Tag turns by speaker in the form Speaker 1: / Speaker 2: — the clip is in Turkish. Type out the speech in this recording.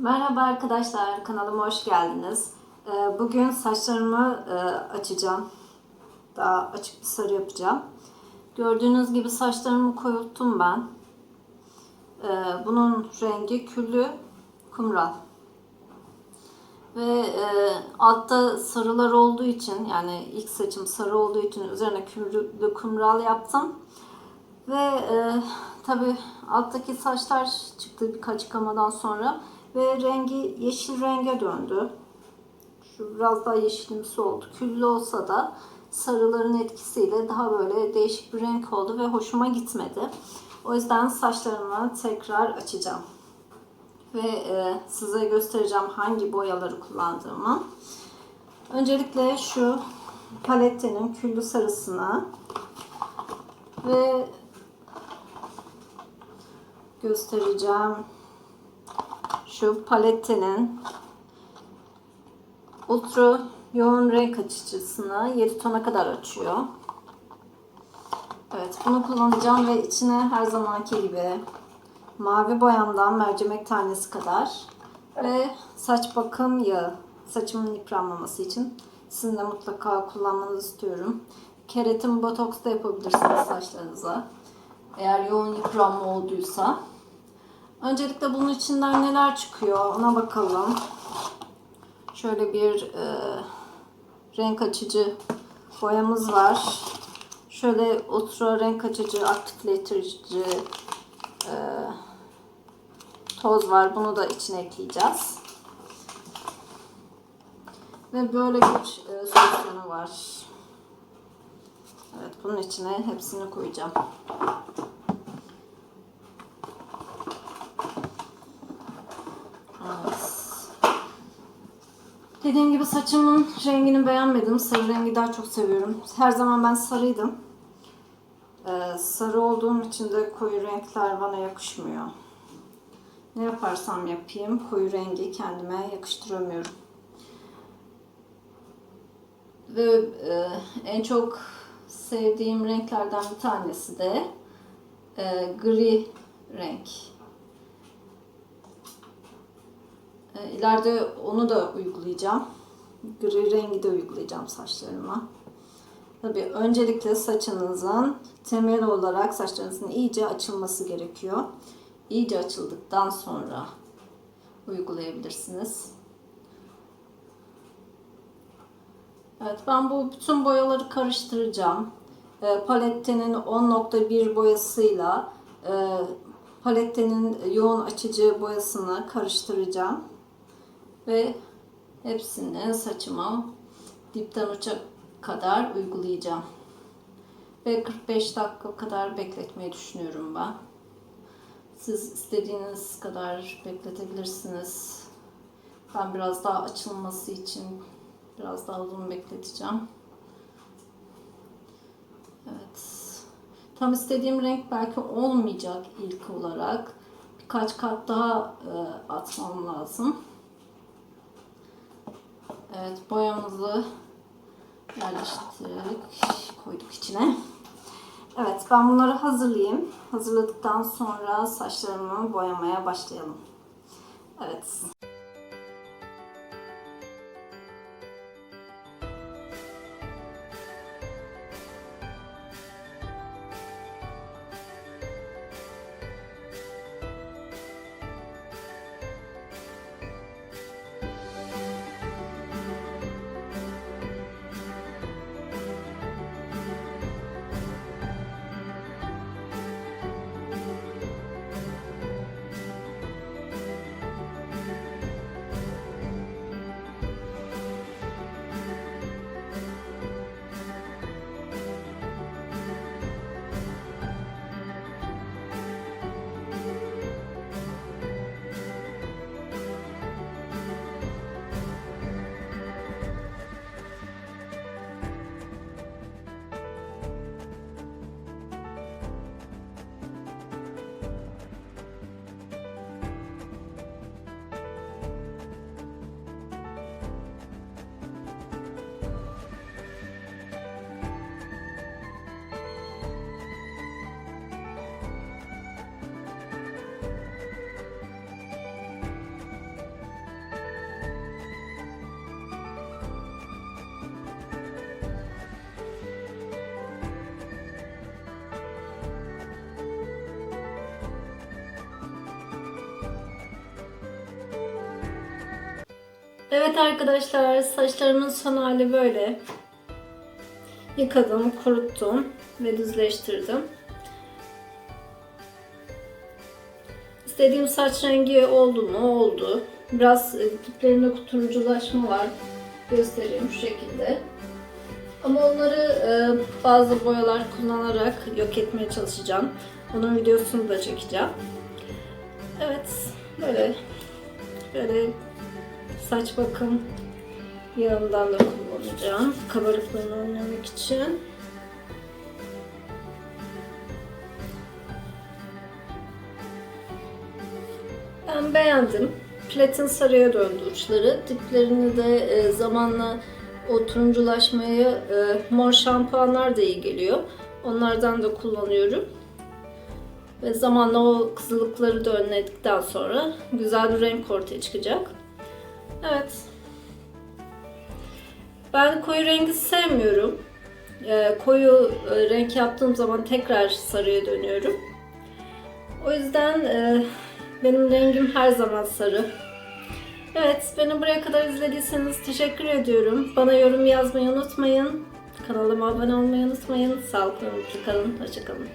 Speaker 1: Merhaba arkadaşlar, kanalıma hoş geldiniz. Ee, Bugün saçlarımı e, açacağım. Daha açık bir sarı yapacağım. Gördüğünüz gibi saçlarımı koyulttum ben. Ee, Bunun rengi küllü kumral. Ve e, altta sarılar olduğu için yani ilk saçım sarı olduğu için üzerine küllü kumral yaptım. Ve e, tabi alttaki saçlar çıktı birkaç yıkamadan sonra ve rengi yeşil renge döndü. Şu biraz daha yeşilimsi oldu. Küllü olsa da sarıların etkisiyle daha böyle değişik bir renk oldu ve hoşuma gitmedi. O yüzden saçlarımı tekrar açacağım. Ve e, size göstereceğim hangi boyaları kullandığımı. Öncelikle şu palettenin küllü sarısını ve göstereceğim. Şu palettenin ultra yoğun renk açıcısını 7 tona kadar açıyor. Evet bunu kullanacağım ve içine her zamanki gibi mavi boyamdan mercimek tanesi kadar ve saç bakım yağı saçımın yıpranmaması için sizin de mutlaka kullanmanızı istiyorum. Keratin botoks da yapabilirsiniz saçlarınıza. Eğer yoğun yıpranma olduysa. Öncelikle bunun içinden neler çıkıyor ona bakalım. Şöyle bir e, renk açıcı boyamız var. Şöyle ultra renk açıcı, aktifleştirici e, toz var. Bunu da içine ekleyeceğiz. Ve böyle bir e, solüsyonu var. Evet bunun içine hepsini koyacağım. Dediğim gibi saçımın rengini beğenmedim. Sarı rengi daha çok seviyorum. Her zaman ben sarıydım. Ee, sarı olduğum için de koyu renkler bana yakışmıyor. Ne yaparsam yapayım koyu rengi kendime yakıştıramıyorum. Ve e, en çok sevdiğim renklerden bir tanesi de e, gri renk. E, onu da uygulayacağım. Gri rengi de uygulayacağım saçlarıma. Tabii öncelikle saçınızın temel olarak saçlarınızın iyice açılması gerekiyor. İyice açıldıktan sonra uygulayabilirsiniz. Evet ben bu bütün boyaları karıştıracağım. E, palettenin 10.1 boyasıyla e, palettenin yoğun açıcı boyasını karıştıracağım. Ve hepsini saçıma dipten uça kadar uygulayacağım. Ve 45 dakika kadar bekletmeyi düşünüyorum ben. Siz istediğiniz kadar bekletebilirsiniz. Ben biraz daha açılması için biraz daha uzun bekleteceğim. Evet. Tam istediğim renk belki olmayacak ilk olarak. Birkaç kat daha e, atmam lazım. Evet boyamızı yerleştirdik. Koyduk içine. Evet ben bunları hazırlayayım. Hazırladıktan sonra saçlarımı boyamaya başlayalım. Evet. Evet arkadaşlar saçlarımın son hali böyle. Yıkadım, kuruttum ve düzleştirdim. İstediğim saç rengi oldu mu? Oldu. Biraz e, diplerinde turunculaşma var. Göstereyim şu şekilde. Ama onları e, bazı boyalar kullanarak yok etmeye çalışacağım. Onun videosunu da çekeceğim. Evet, böyle böyle saç bakım yağından da kullanacağım. Kabarıklığını önlemek için. Ben beğendim. Platin sarıya döndü uçları. Diplerini de e, zamanla o turunculaşmaya e, mor şampuanlar da iyi geliyor. Onlardan da kullanıyorum. Ve zamanla o kızılıkları da önledikten sonra güzel bir renk ortaya çıkacak. Evet. Ben koyu rengi sevmiyorum. E, koyu e, renk yaptığım zaman tekrar sarıya dönüyorum. O yüzden e, benim rengim her zaman sarı. Evet, beni buraya kadar izlediyseniz teşekkür ediyorum. Bana yorum yazmayı unutmayın. Kanalıma abone olmayı unutmayın. Sağlıklı kalın. Hoşçakalın.